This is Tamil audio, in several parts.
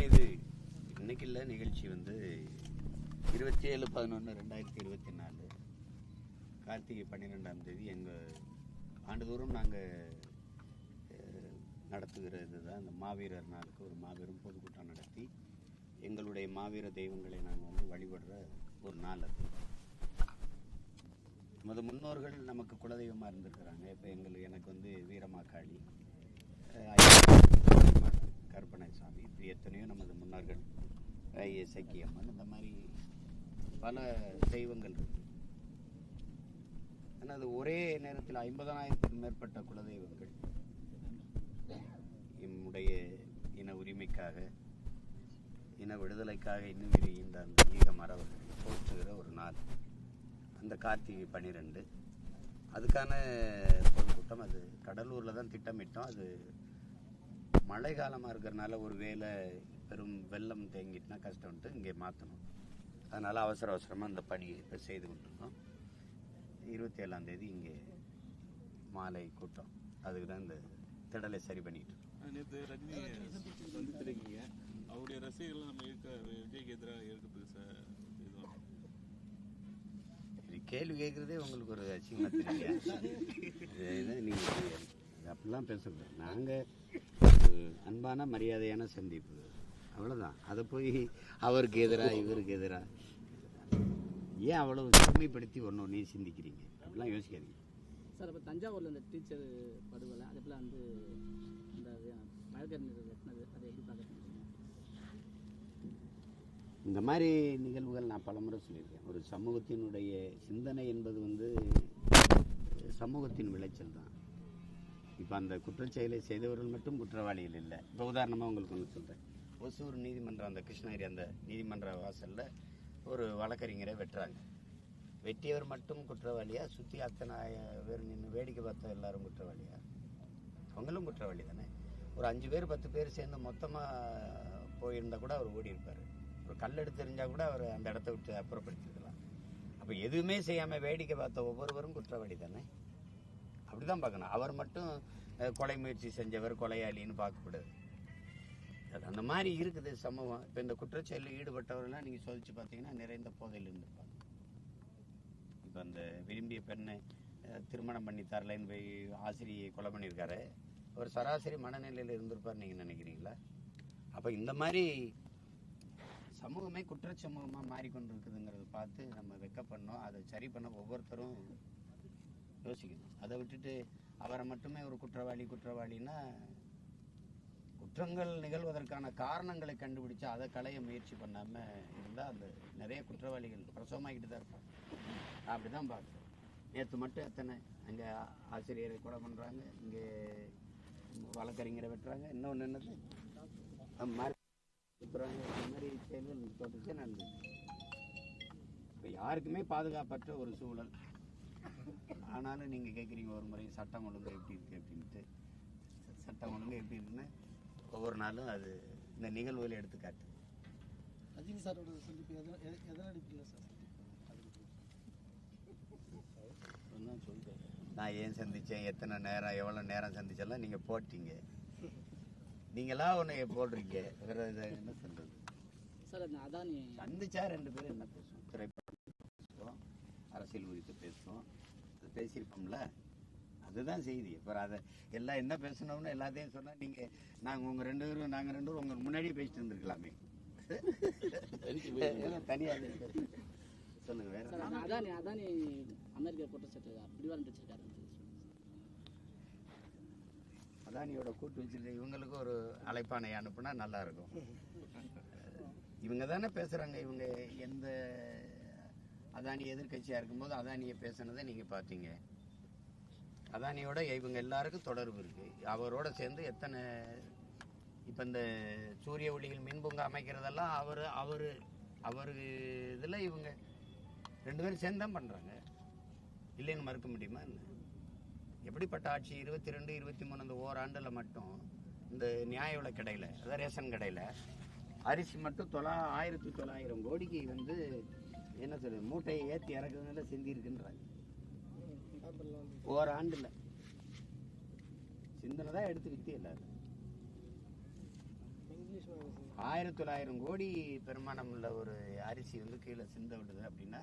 இது இன்னைக்கு இல்லை நிகழ்ச்சி வந்து இருபத்தி ஏழு பதினொன்று ரெண்டாயிரத்தி இருபத்தி நாலு கார்த்திகை பன்னிரெண்டாம் தேதி எங்கள் ஆண்டுதோறும் நாங்கள் நடத்துகிறது தான் இந்த மாவீரர் நாளுக்கு ஒரு மாபெரும் பொதுக்கூட்டம் நடத்தி எங்களுடைய மாவீர தெய்வங்களை நாங்கள் வந்து வழிபடுற ஒரு நாள் அது. நமது முன்னோர்கள் நமக்கு குலதெய்வமாக இருந்திருக்கிறாங்க. இப்போ எங்களுக்கு எனக்கு வந்து வீரமாக்காளி கற்பனை சாமி இப்படி எத்தனையோ நமது முன்னோர்கள் அஹ் இந்த மாதிரி பல தெய்வங்கள் இருக்கு. ஆனால் அது ஒரே நேரத்தில் ஐம்பதனாயிரத்துக்கும் மேற்பட்ட குலதெய்வங்கள். நம்முடைய இன உரிமைக்காக இன விடுதலைக்காக இன்னும் இந்த அந்த ஈக மரவர்களை போற்றுகிற ஒரு நாள். அந்த கார்த்திகை பன்னிரெண்டு அதுக்கான பொதுக்கூட்டம் அது. கடலூரில் தான் திட்டமிட்டோம். அது மழை காலமாக இருக்கிறனால ஒரு வேளை பெரும் வெள்ளம் தேங்கிட்டுனா கஷ்டம்ட்டு இங்கே மாற்றணும் அதனால் அவசர அவசரமாக அந்த பணியை இப்போ செய்து கொண்டிருந்தோம் இருபத்தி ஏழாம் தேதி இங்கே மாலை கூட்டம். அதுக்கு தான் இந்த திடலை சரி பண்ணிட்டு நேற்று ரஜினி சந்தித்திருக்கீங்க அவருடைய ரசிகர்கள் நம்ம இருக்க விஜய்க்கு எதிராக இருக்கிறதுக்கு சார் இதுவும் இது கேள்வி கேட்குறதே உங்களுக்கு ஒரு அசிங்கமாக தெரியல நீங்கள் அப்படிலாம் பேசக்கூடாது. நாங்கள் அன்பான மரியாதையான சந்திப்பு. அவ்வளோதான் அதை போய் அவருக்கு எதிராக இவருக்கு எதிராக ஏன் அவ்வளவு சிறுமைப்படுத்தி ஒன்று ஒன்றே சிந்திக்கிறீங்க? அப்படிலாம் யோசிக்காதீங்க. சார் இப்போ தஞ்சாவூரில் இந்த டீச்சர் படுகொலை அதே போல் வந்து இந்த மாதிரி நிகழ்வுகள் நான் பலமுறை சொல்லியிருக்கேன். ஒரு சமூகத்தினுடைய சிந்தனை என்பது வந்து சமூகத்தின் விளைச்சல் தான். இப்போ அந்த குற்றச்செயலை செய்தவர்கள் மட்டும் குற்றவாளிகள் இல்லை. இப்போ உதாரணமாக உங்களுக்கு ஒன்று சொல்கிறேன் ஒசூர் நீதிமன்றம் அந்த கிருஷ்ணகிரி அந்த நீதிமன்ற வாசலில் ஒரு வழக்கறிஞரை வெட்டுறாங்க. வெட்டியவர் மட்டும் குற்றவாளியா? சுற்றி அத்தனை பேர் நின்று வேடிக்கை பார்த்த எல்லாரும் குற்றவாளியா? அவங்களும் குற்றவாளி தானே? ஒரு அஞ்சு பேர் பத்து பேர் சேர்ந்து மொத்தமாக போயிருந்தா கூட அவர் ஓடி இருப்பார். ஒரு கல் எடுத்து எறிஞ்சா கூட அவர் அந்த இடத்த விட்டு அப்புறப்படுத்திருக்கலாம் அப்போ எதுவுமே செய்யாமல் வேடிக்கை பார்த்த ஒவ்வொருவரும் குற்றவாளி தானே? அப்படிதான் பார்க்கணும். அவர் மட்டும் கொலை முயற்சி செஞ்சவர் கொலையாளின்னு பார்க்கக்கூடாது. அது அந்த மாதிரி இருக்குது சமூகம். இப்போ இந்த குற்றச்செயலில் ஈடுபட்டவர்கள்லாம் நீங்கள் சோதிச்சு பார்த்தீங்கன்னா நிறைந்த போதையில் இருந்திருப்பாங்க. இப்போ அந்த விரும்பிய பெண்ணை திருமணம் பண்ணி தரலைன்னு போய் ஆசிரியை கொலை பண்ணியிருக்காரு. ஒரு சராசரி மனநிலையில் இருந்திருப்பார் நீங்கள் நினைக்கிறீங்களா? அப்போ இந்த மாதிரி சமூகமே குற்றச்சமூகமாக மாறிக்கொண்டிருக்குதுங்கிறத பார்த்து நம்ம வெக்கப்படணும். அதை சரி பண்ண ஒவ்வொருத்தரும் யோசிக்கணும். அதை விட்டுட்டு அவரை மட்டுமே ஒரு குற்றவாளி குற்றவாளின்னா குற்றங்கள் நிகழ்வதற்கான காரணங்களை கண்டுபிடிச்சு அதை களைய முயற்சி பண்ணாமல் இருந்தால் அந்த நிறைய குற்றவாளிகள் பிரசவமாகிட்டு தான் இருப்பாங்க. அப்படி தான் பார்க்குறோம் நேற்று மட்டும் எத்தனை அங்கே ஆசிரியரை கொலை பண்ணுறாங்க இங்கே வழக்கறிஞரை வெட்டுறாங்க. இன்னொன்று என்னது? அஹ் மாதிரி சுற்றுறாங்க இந்த மாதிரி செயல்கள் தொடர்ச்சி நடந்தது இப்போ யாருக்குமே பாதுகாப்பற்ற ஒரு சூழல். ஆனாலும் நீங்கள் கேட்குறீங்க ஒரு முறை சட்டம் ஒழுங்கு எப்படி இருக்குது அப்படின்ட்டு. சட்டம் ஒழுங்கு எப்படி இருக்குன்னு ஒவ்வொரு நாளும் அது இந்த நிகழ்வுகளை எடுத்துக்காட்டு ரஜினி சாரோட சந்திப்பு எதன எத- எதன் அடிப்படையில் சார்? சொல்கிறேன் நான் ஏன் சந்தித்தேன் எத்தனை நேரம்? எவ்வளோ நேரம் சந்திச்செல்லாம் நீங்கள் போட்டீங்க. நீங்களா ஒன்று போடுறீங்க. வேற இதை என்ன சொல்கிறது சார் அதானி சந்திச்சா ரெண்டு பேரும் என்ன பேசுவோம்? திரைப்படம் பேசுவோம் அரசியல் குறித்து பேசுவோம். அது பேசியிருப்போம்ல. அதுதான் செய்தி. அப்புறம் அதை எல்லாம் என்ன பேசணும்னு எல்லாத்தையும் சொன்னால் நீங்கள் நாங்கள் உங்கள் ரெண்டு பேரும் நாங்கள் ரெண்டு பேரும் உங்களுக்கு முன்னாடியே பேசிட்டு இருந்திருக்கலாமே. தனியாக சொல்லுங்கள் வேற அதானி அதானி அமெரிக்கா குற்றச்சாட்டு பிடிவாரம் வச்சிருக்காரு அதானியோட கூட்டு வச்சிருக்க இவங்களுக்கு ஒரு அழைப்பானை அனுப்புனா நல்லா இருக்கும் இவங்க தானே பேசுறாங்க இவங்க எந்த அதானி எதிர்க்கட்சியா இருக்கும்போது அதானியை பேசுனதை நீங்க பார்த்தீங்க. அதானியோட இவங்க எல்லாருக்கும் தொடர்பு இருக்கு. அவரோட சேர்ந்து எத்தனை இப்போ இந்த சூரிய ஒளிகள் மின்பூங்கா அமைக்கிறதெல்லாம் அவர் அவர் அவர் இதில் இவங்க ரெண்டு பேரும் சேர்ந்து தான் பண்ணுறாங்க இல்லைன்னு மறுக்க முடியுமா என்ன? எப்படிப்பட்ட ஆட்சி? இருபத்தி ரெண்டு இருபத்தி மூணு அந்த ஓராண்டில் மட்டும் இந்த நியாய விலை கடையில் அதாவது ரேஷன் கடையில் அரிசி மட்டும் தொள்ளா ஆயிரத்தி தொள்ளாயிரம் கோடிக்கு வந்து என்ன சொல்றது மூட்டையை ஏற்றி இறக்குறதுனால சிந்திருக்குன்றாங்க. ஓராண்டில். சிந்தனை தான் எடுத்து வித்து எல்லாரும். ஆயிரத்தி தொள்ளாயிரம் கோடி பெருமானம் உள்ள ஒரு அரிசி வந்து கீழே சிந்த விடுது அப்படின்னா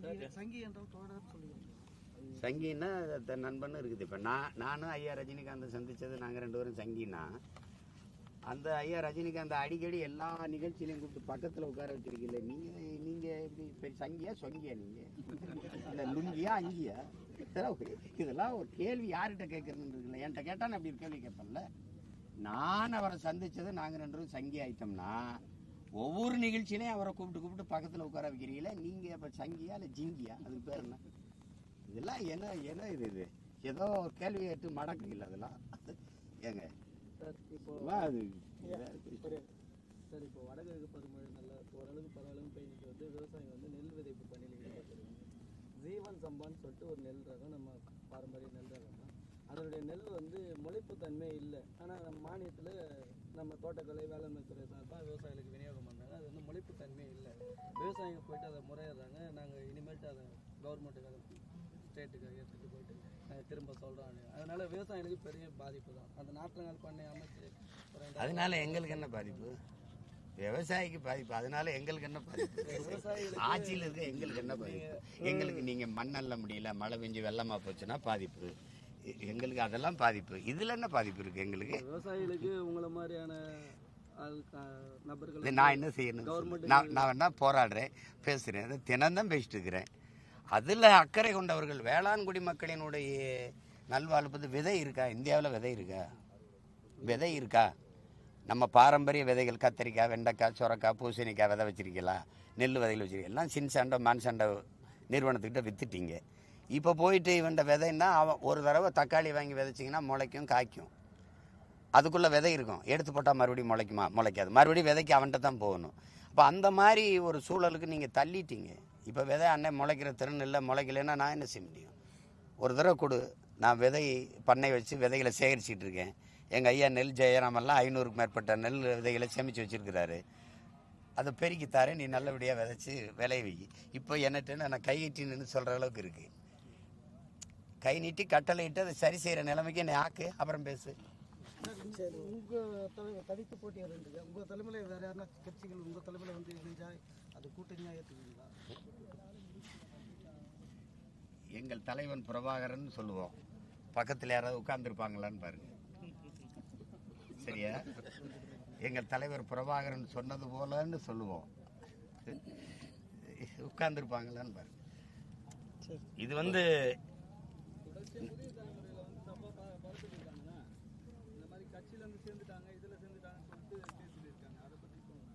சங்கி சங்கி என்ற தோழர் சொல்லுவாங்க சங்கின்னா தன் நண்பன் இருக்குது. இப்போ நான் நானும் ஐயா ரஜினிகாந்தை சந்திச்சது நாங்கள் ரெண்டு பேரும் சங்கினா அந்த ஐயா ரஜினிகாந்த் அடிக்கடி எல்லா நிகழ்ச்சியிலையும் கூப்பிட்டு பக்கத்தில் உட்கார வச்சிருக்கீங்களே நீங்கள் நீங்கள் எப்படி இப்போ சங்கியா சொங்கியா நீங்கள் இல்லை லுங்கியா அங்கியா? இதெல்லாம் ஒரு- இதெல்லாம் ஒரு கேள்வி யார்கிட்ட கேட்கறதுன்னு இருக்குல்ல என்கிட்ட கேட்டா நான் அப்படி ஒரு கேள்வி கேட்பேன்ல. நான் அவரை சந்திச்சது நாங்கள் ரெண்டு பேரும் சங்கி ஆயிட்டோம்னா ஒவ்வொரு நிகழ்ச்சியிலையும் அவரை கூப்பிட்டு கூப்பிட்டு பக்கத்தில் உட்கார வைக்கிறீங்களே? நீங்கள் இப்போ சங்கியா இல்லை ஜிங்கியா? அதுக்கு பேர் என்ன? இதெல்லாம் என்ன என்ன இது இது? ஏதோ கேள்வி கேட்டு மடக்குறீங்களா அதெல்லாம்? ஏங்க. அது. சார் இப்போ வடகிழக்கு பருவமழை நல்லா ஓரளவுக்கு பரவாயில்ல பெய்ஞ்சிட்டு வந்து விவசாயிங்க வந்து நெல் விதைப்பு பணியில் ஈடுபட்டிருக்காங்க. ஜீவன் சம்பான்னு சொல்லிட்டு ஒரு நெல் ரகம் நம்ம பாரம்பரிய நெல் ரகம் தான். அதனுடைய நெல் வந்து முளைப்பு தன்மை இல்லை. ஆனால் நம்ம மானியத்தில் நம்ம தோட்டக்கலை வேளாண்மை துறை சார்பாக விவசாயிகளுக்கு விநியோகம் பண்ணாங்க அது வந்து முளைப்பு தன்மை இல்லை. விவசாயிங்க போயிட்டு அதை முறையிடுறாங்க. நாங்கள் இனிமேல்ட்டு அதை கவர்மெண்ட்டுக்கு அதை ஸ்டேட்டுக்கு எடுத்துகிட்டு போயிட்டு நாங்கள் திரும்ப சொல்கிறோம் அதனால விவசாயிகளுக்கு பெரிய பாதிப்பு தான். அந்த நாற்றங்கால் பண்ணை அமைச்சு அதனால எங்களுக்கு என்ன பாதிப்பு? விவசாயிக்கு பாதிப்பு. அதனால எங்களுக்கு என்ன பாதிப்பு? ஆட்சியில் இருக்க எங்களுக்கு என்ன பாதிப்பு? எங்களுக்கு நீங்க மண்ணல்ல முடியல மழை பெஞ்சு வெள்ளமா போச்சுன்னா பாதிப்பு. எங்களுக்கு அதெல்லாம் பாதிப்பு. இதுல என்ன பாதிப்பு இருக்கு எங்களுக்கு? விவசாயிகளுக்கு உங்களை மாதிரியான நபர்கள் நான் என்ன செய்யணும். நான் நான் வேணா போராடுறேன் பேசுறேன். அதை தினம்தான் பேசிட்டு இருக்கிறேன். அதுல அக்கறை கொண்டவர்கள் வேளாண் மக்களினுடைய நல்வாழ்வு விதை இருக்கா? இந்தியாவில் விதை இருக்கா? விதை இருக்கா? நம்ம பாரம்பரிய விதைகள் கத்திரிக்காய் வெண்டைக்காய் சுரக்காய் பூசணிக்காய் விதை வச்சிருக்கீங்களா? நெல் விதைகள் வச்சிருக்கீங்க. எல்லாம் சின் சண்டை மான் சண்டை நிறுவனத்துக்கிட்ட வித்துட்டீங்க. இப்போ போயிட்டு இவன்ட விதைன்னா அவன் ஒரு தடவை தக்காளி வாங்கி விதைச்சிங்கன்னா முளைக்கும் காய்க்கும். அதுக்குள்ளே விதை இருக்கும். எடுத்து போட்டால் மறுபடியும் முளைக்குமா? முளைக்காது. மறுபடியும் விதைக்கு அவன்கிட்ட தான் போகணும். அப்போ அந்த மாதிரி ஒரு சூழலுக்கு நீங்கள் தள்ளிட்டீங்க. இப்போ விதை அண்ணன் முளைக்கிற திறன் இல்லை முளைக்கலைன்னா நான் என்ன செய்ய முடியும்? ஒரு தடவை கொடு. நான் விதை பண்ணை வச்சு விதைகளை சேகரிச்சிட்டு இருக்கேன். எங்கள் ஐயா நெல் ஜெயராமெல்லாம் ஐநூறுக்கு மேற்பட்ட நெல் விதைகளை சேமித்து வச்சிருக்கிறாரு. அதை பெருக்கி நீ நல்லபடியாக விதைச்சி விளைய வை. இப்போ என்னட்டு நான் கை நின்று சொல்கிற அளவுக்கு இருக்குது கை நீட்டி கட்டளை இட்டு அதை சரி செய்கிற நிலைமைக்கு என்னை ஆக்கு. அப்புறம் பேசு. சரி உங்க தலை தனித்து போட்டி இருந்துங்க உங்க தலைமையில வேற யாருன்னா கட்சிகள் உங்க தலைமையில வந்து இணைஞ்சா அது கூட்டணியா ஏத்துக்குவீங்களா எங்கள் தலைவன் பிரபாகரன் சொல்லுவோம். பக்கத்தில் யாராவது உட்கார்ந்துருப்பாங்களான்னு பாருங்க. சரியா? எங்கள் தலைவர் பிரபாகரன் சொன்னது போலன்னு சொல்லுவோம். உட்கார்ந்துருப்பாங்களான்னு பாருங்க. இது வந்து இந்த மாதிரி கட்சியில இருந்து சேர்ந்துட்டாங்க இதுல சேர்ந்துட்டாங்கன்னு சொல்லிட்டு பேசிட்டு இருக்காங்க அதை பத்தி சொல்லுங்க